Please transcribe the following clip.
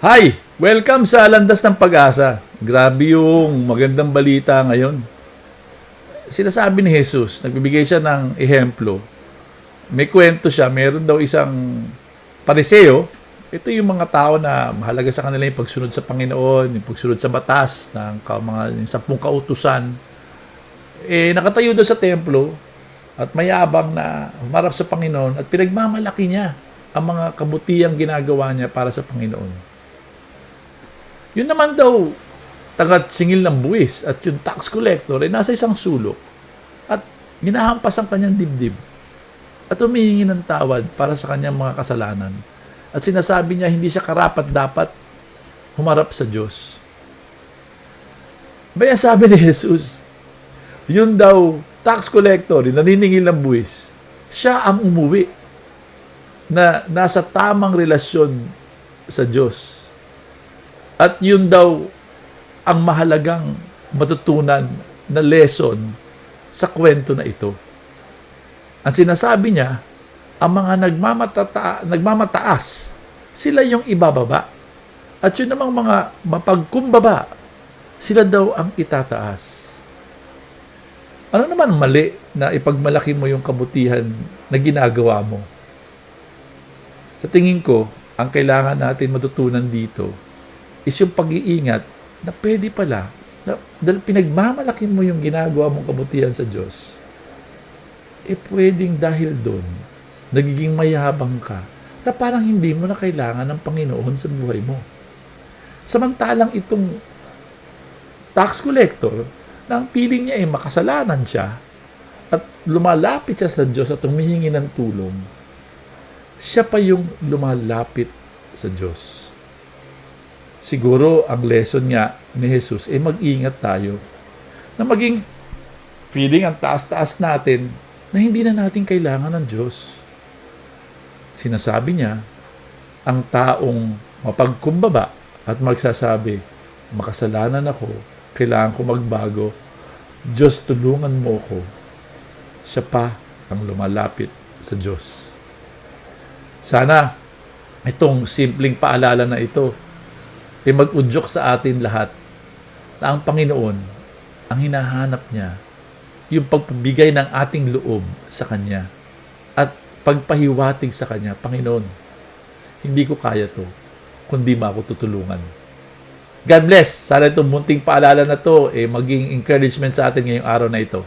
Hi! Welcome sa Landas ng Pag-asa. Grabe yung magandang balita ngayon. Sinasabi ni Jesus, nagbibigay siya ng ehemplo. May kwento siya, meron daw isang pariseo. Ito yung mga tao na mahalaga sa kanila yung pagsunod sa Panginoon, yung pagsunod sa batas ng mga yung sampung kautusan. Eh, nakatayo doon sa templo at mayabang na humarap sa Panginoon at pinagmamalaki niya ang mga kabutihang ginagawa niya para sa Panginoon. Yun naman daw, tagat singil ng buwis at yung tax collector ay nasa isang sulok at ginahampas ang kanyang dibdib at humihingi ng tawad para sa kanyang mga kasalanan. At sinasabi niya hindi siya karapat dapat humarap sa Diyos. Baya sabi ni Jesus, yun daw tax collector, yung naniningil ng buwis, siya ang umuwi na nasa tamang relasyon sa Diyos. At yun daw ang mahalagang matutunan na lesson sa kwento na ito. Ang sinasabi niya, ang mga nagmamatata, nagmamataas, sila yung ibababa. At yun namang mga mapagkumbaba, sila daw ang itataas. Ano naman mali na ipagmalaki mo yung kabutihan na ginagawa mo? Sa tingin ko, ang kailangan natin matutunan dito is yung pag-iingat na pwede pala, na, dahil pinagmamalaki mo yung ginagawa mong kabutihan sa Diyos, eh pwedeng dahil doon, nagiging mayabang ka, na parang hindi mo na kailangan ng Panginoon sa buhay mo. Samantalang itong tax collector, na ang piling niya ay makasalanan siya, at lumalapit siya sa Diyos at humihingi ng tulong, siya pa yung lumalapit sa Diyos. Siguro ang lesson nga ni Jesus ay mag-ingat tayo na maging feeling ang taas-taas natin na hindi na natin kailangan ng Diyos. Sinasabi niya, ang taong mapagkumbaba at magsasabi, makasalanan ako, kailangan ko magbago, Diyos tulungan mo ko, siya pa ang lumalapit sa Diyos. Sana itong simpleng paalala na ito ay mag-udyok sa atin lahat na ang Panginoon ang hinahanap niya yung pagpabigay ng ating loob sa Kanya at pagpahiwatig sa Kanya, Panginoon, hindi ko kaya to kundi mo ako tutulungan. God bless. Sana itong munting paalala na to eh, maging encouragement sa atin ngayong araw na ito.